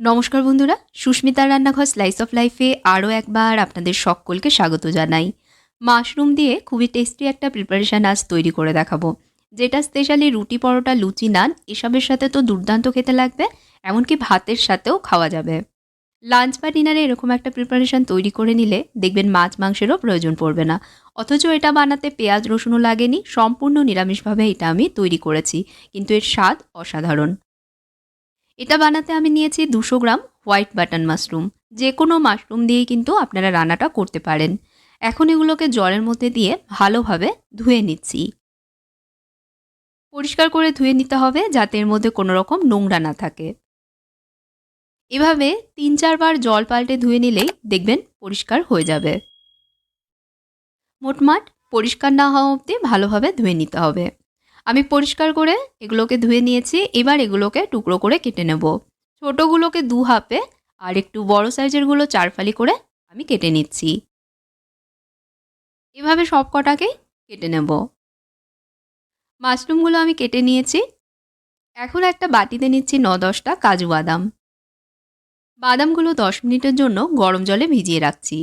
নমস্কার বন্ধুরা, সুস্মিতার রান্নাঘর স্লাইস অফ লাইফে আরও একবার আপনাদের সকলকে স্বাগত জানাই। মাশরুম দিয়ে খুবই টেস্টি একটা প্রিপারেশান আজ তৈরি করে দেখাবো। যেটা স্পেশালি রুটি পরোটা, লুচি, নান, এসবের সাথে তো দুর্দান্ত খেতে লাগবে, এমনকি ভাতের সাথেও খাওয়া যাবে। লাঞ্চ বা ডিনারে এরকম একটা প্রিপারেশান তৈরি করে নিলে দেখবেন মাছ মাংসেরও প্রয়োজন পড়বে না। অথচ এটা বানাতে পেঁয়াজ, রসুনও লাগেনি, সম্পূর্ণ নিরামিষভাবে এটা আমি তৈরি করেছি, কিন্তু এর স্বাদ অসাধারণ। এটা বানাতে আমি নিয়েছি দুশো গ্রাম হোয়াইট বাটন মাশরুম। যে কোনো মাশরুম দিয়েই কিন্তু আপনারা রান্নাটা করতে পারেন। এখন এগুলোকে জলের মধ্যে দিয়ে ভালোভাবে ধুয়ে নিচ্ছি। পরিষ্কার করে ধুয়ে নিতে হবে যাতে এর মধ্যে কোনো রকম নোংরা না থাকে। এভাবে তিন চারবার জল পাল্টে ধুয়ে নিলেই দেখবেন পরিষ্কার হয়ে যাবে। মোটমাট পরিষ্কার না হওয়া অবধি ভালোভাবে ধুয়ে নিতে হবে। আমি পরিষ্কার করে এগুলোকে ধুয়ে নিয়েছি, এবার এগুলোকে টুকরো করে কেটে নেব। ছোটোগুলোকে দু হাফে আর একটু বড় সাইজেরগুলো চার ফালি করে আমি কেটে নিচ্ছি। এভাবে সব কটাকেই কেটে নেব। মাশরুমগুলো আমি কেটে নিয়েছি। এখন একটা বাটিতে নিচ্ছি ন দশটা কাজু বাদাম। বাদামগুলো দশ মিনিটের জন্য গরম জলে ভিজিয়ে রাখছি।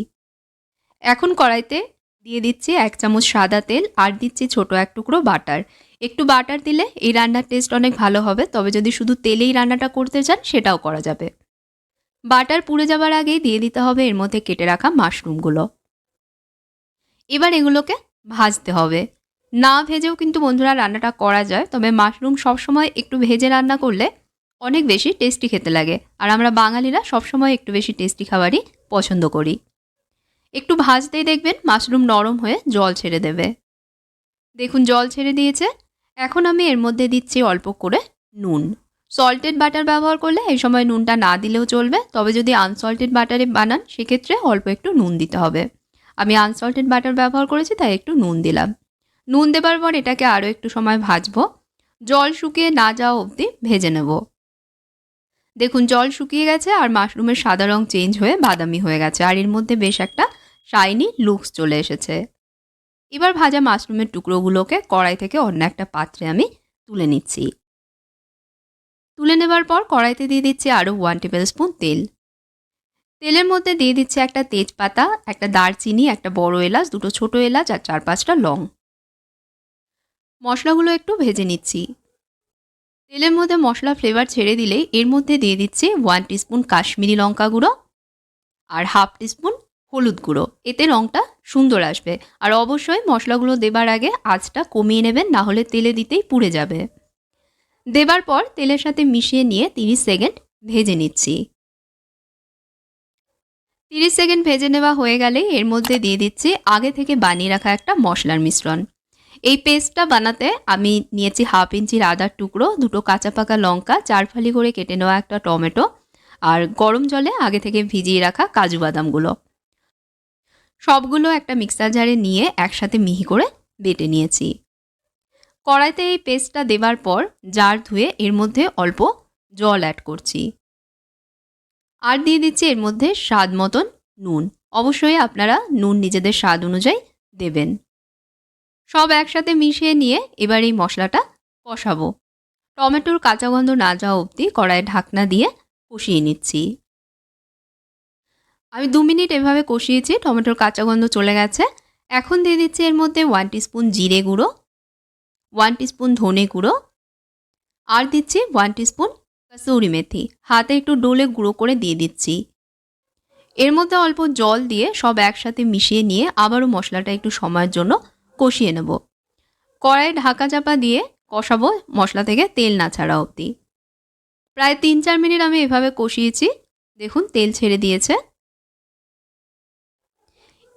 এখন কড়াইতে দিয়ে দিচ্ছি এক চামচ সাদা তেল আর দিচ্ছি ছোট এক টুকরো বাটার। একটু বাটার দিলে এই রান্নার টেস্ট অনেক ভালো হবে, তবে যদি শুধু তেলেই রান্নাটা করতে চান, সেটাও করা যাবে। বাটার পুড়ে যাবার আগেই দিয়ে দিতে হবে এর মধ্যে কেটে রাখা মাশরুমগুলো। এবার এগুলোকে ভাজতে হবে। না ভেজেও কিন্তু বন্ধুরা রান্নাটা করা যায়, তবে মাশরুম সবসময় একটু ভেজে রান্না করলে অনেক বেশি টেস্টি খেতে লাগে। আর আমরা বাঙালিরা সবসময় একটু বেশি টেস্টি খাবারই পছন্দ করি। একটু ভাজতেই দেখবেন মাশরুম নরম হয়ে জল ছেড়ে দেবে। দেখুন, জল ছেড়ে দিয়েছে। এখন আমি এর মধ্যে দিচ্ছি অল্প করে নুন। সল্টেড বাটার ব্যবহার করলে এই সময় নুনটা না দিলেও চলবে, তবে যদি আনসল্টেড বাটারে বানান, সেক্ষেত্রে অল্প একটু নুন দিতে হবে। আমি আনসল্টেড বাটার ব্যবহার করেছি, তাই একটু নুন দিলাম। নুন দেবার পর এটাকে আরও একটু সময় ভাজবো। জল শুকিয়ে না যাওয়া অবধি ভেজে নেব। দেখুন, জল শুকিয়ে গেছে আর মাশরুমের সাদা রং চেঞ্জ হয়ে বাদামি হয়ে গেছে, আর এর মধ্যে বেশ একটা শাইনি লুকস চলে এসেছে। এবার ভাজা মাশরুমের টুকরোগুলোকে কড়াই থেকে অন্য একটা পাত্রে আমি তুলে নিচ্ছি। তুলে নেবার পর কড়াইতে দিয়ে দিচ্ছি আরও ওয়ান টেবিল স্পুন তেল। তেলের মধ্যে দিয়ে দিচ্ছি একটা তেজপাতা, একটা দারচিনি, একটা বড় এলাচ, দুটো ছোট এলাচ আর চার পাঁচটা লং। মশলাগুলো একটু ভেজে নিচ্ছি। তেলের মধ্যে মশলা ফ্লেভার ছেড়ে দিলেই এর মধ্যে দিয়ে দিচ্ছি ওয়ান টিস্পুন কাশ্মীরি লঙ্কা গুঁড়ো আর হাফ টিস্পুন হলুদ গুঁড়ো। এতে রঙটা সুন্দর আসবে। আর অবশ্যই মশলাগুলো দেবার আগে আঁচটা কমিয়ে নেবেন, না হলে তেলে দিতেই পুড়ে যাবে। দেবার পর তেলের সাথে মিশিয়ে নিয়ে তিরিশ সেকেন্ড ভেজে নিচ্ছি। তিরিশ সেকেন্ড ভেজে নেওয়া হয়ে গেলে এর মধ্যে দিয়ে দিচ্ছি আগে থেকে বানিয়ে রাখা একটা মশলার মিশ্রণ। এই পেস্টটা বানাতে আমি নিয়েছি হাফ ইঞ্চির আদার টুকরো, দুটো কাঁচা পাকা লঙ্কা, চার ফালি করে কেটে নেওয়া একটা টমেটো, আর গরম জলে আগে থেকে ভিজিয়ে রাখা কাজু বাদামগুলো। সবগুলো একটা মিক্সার জারে নিয়ে একসাথে মিহি করে বেটে নিয়েছি। কড়াইতে এই পেস্টটা দেবার পর জার ধুয়ে এর মধ্যে অল্প জল অ্যাড করছি। আর দিয়ে দিচ্ছি এর মধ্যে স্বাদ মতন নুন। অবশ্যই আপনারা নুন নিজেদের স্বাদ অনুযায়ী দেবেন। সব একসাথে মিশিয়ে নিয়ে এবার এই মশলাটা কষাবো। টমেটোর কাঁচা গন্ধ না যাওয়া অবধি কড়াইয়ে ঢাকনা দিয়ে কষিয়ে নিচ্ছি। আমি দু মিনিট এভাবে কষিয়েছি, টমেটোর কাঁচা গন্ধ চলে গেছে। এখন দিয়ে দিচ্ছি এর মধ্যে ওয়ান টিস্পুন জিরে গুঁড়ো ওয়ান টিস্পুন ধনে গুঁড়ো, আর দিচ্ছি ওয়ান টিস্পুন কাসুরি মেথি। হাতে একটু ডোলে গুঁড়ো করে দিয়ে দিচ্ছি। এর মধ্যে অল্প জল দিয়ে সব একসাথে মিশিয়ে নিয়ে আবারও মশলাটা একটু সময়ের জন্য কষিয়ে নেব। কড়াইয়ে ঢাকা চাপা দিয়ে কষাবো মশলা থেকে তেল না ছাড়া অবধি। প্রায় তিন চার মিনিট আমি এভাবে কষিয়েছি। দেখুন, তেল ছেড়ে দিয়েছে।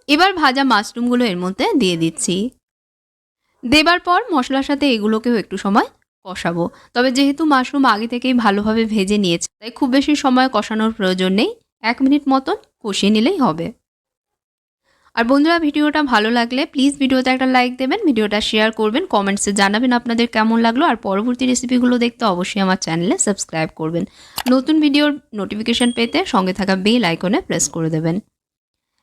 এবার ভাজা মাশরুমগুলো এর মধ্যে দিয়ে দিচ্ছি। দেবার পর মশলার সাথে এগুলোকেও একটু সময় কষাবো। তবে যেহেতু মাশরুম আগে থেকেই ভালোভাবে ভেজে নিয়েছে, তাই খুব বেশি সময় কষানোর প্রয়োজন নেই। এক মিনিট মতন কষিয়ে নিলেই হবে। আর বন্ধুরা, ভিডিওটা ভালো লাগলে প্লিজ ভিডিওতে একটা লাইক দেবেন, ভিডিওটা শেয়ার করবেন, কমেন্টসে জানাবেন আপনাদের কেমন লাগল। আর পরবর্তী রেসিপিগুলো দেখতে অবশ্যই আমার চ্যানেলে সাবস্ক্রাইব করবেন। নতুন ভিডিওর নোটিফিকেশান পেতে সঙ্গে থাকা বেল আইকনে প্রেস করে দেবেন।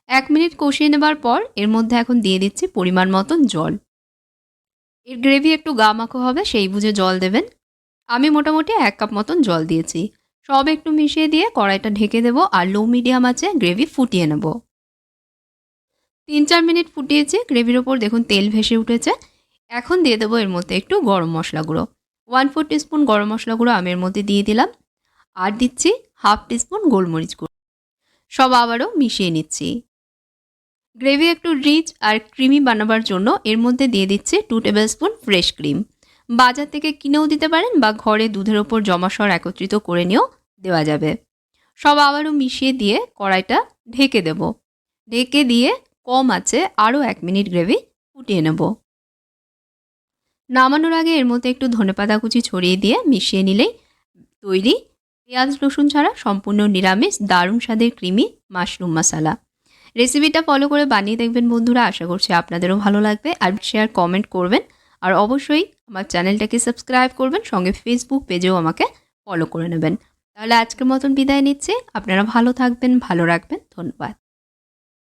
এক মিনিট কষিয়ে নেবার পর এর মধ্যে এখন দিয়ে দিচ্ছি পরিমাণ মতন জল। এর গ্রেভি একটু গা মাখো হবে, সেই বুঝে জল দেবেন। আমি মোটামুটি এক কাপ মতন জল দিয়েছি। সব একটু মিশিয়ে দিয়ে কড়াইটা ঢেকে দেবো আর লো মিডিয়াম আছে গ্রেভি ফুটিয়ে নেব। তিন চার মিনিট ফুটিয়েছি গ্রেভির ওপর দেখুন তেল ভেসে উঠেছে। এখন দিয়ে দেবো এর মধ্যে একটু গরম মশলা গুঁড়ো। ওয়ান ফোর টিস্পুন গরম মশলা গুঁড়ো আমি এর মধ্যে দিয়ে দিলাম। আর দিচ্ছি হাফ টিস্পুন গোলমরিচ গুঁড়ো। সব আবারও মিশিয়ে নিচ্ছি। গ্রেভি একটু রিচ আর ক্রিমি বানাবার জন্য এর মধ্যে দিয়ে দিচ্ছি two tablespoon fresh cream বাজার থেকে কিনেও দিতে পারেন বা ঘরে দুধের ওপর জমাসর একত্রিত করে নিয়েও দেওয়া যাবে। সব আবারও মিশিয়ে দিয়ে কড়াইটা ঢেকে দেব। ঢেকে দিয়ে কম আছে আরও এক মিনিট গ্রেভি ফুটিয়ে নেব। নামানোর আগে এর মধ্যে একটু ধনেপাতা কুচি ছড়িয়ে দিয়ে মিশিয়ে নিলেই তৈরি। পেঁয়াজ রসুন ছাড়া সম্পূর্ণ নিরামিষ দারুণ স্বাদের ক্রিমি মাশরুম মশালা। রেসিপিটা ফলো করে বানিয়ে দেখবেন বন্ধুরা, আশা করছি আপনাদেরও ভালো লাগবে। আর শেয়ার কমেন্ট করবেন। আর অবশ্যই আমার চ্যানেলটাকে সাবস্ক্রাইব করবেন, সঙ্গে ফেসবুক পেজেও আমাকে ফলো করে নেবেন। তাহলে আজকের মতন বিদায় নিচ্ছি। আপনারা ভালো থাকবেন, ভালো রাখবেন। ধন্যবাদ।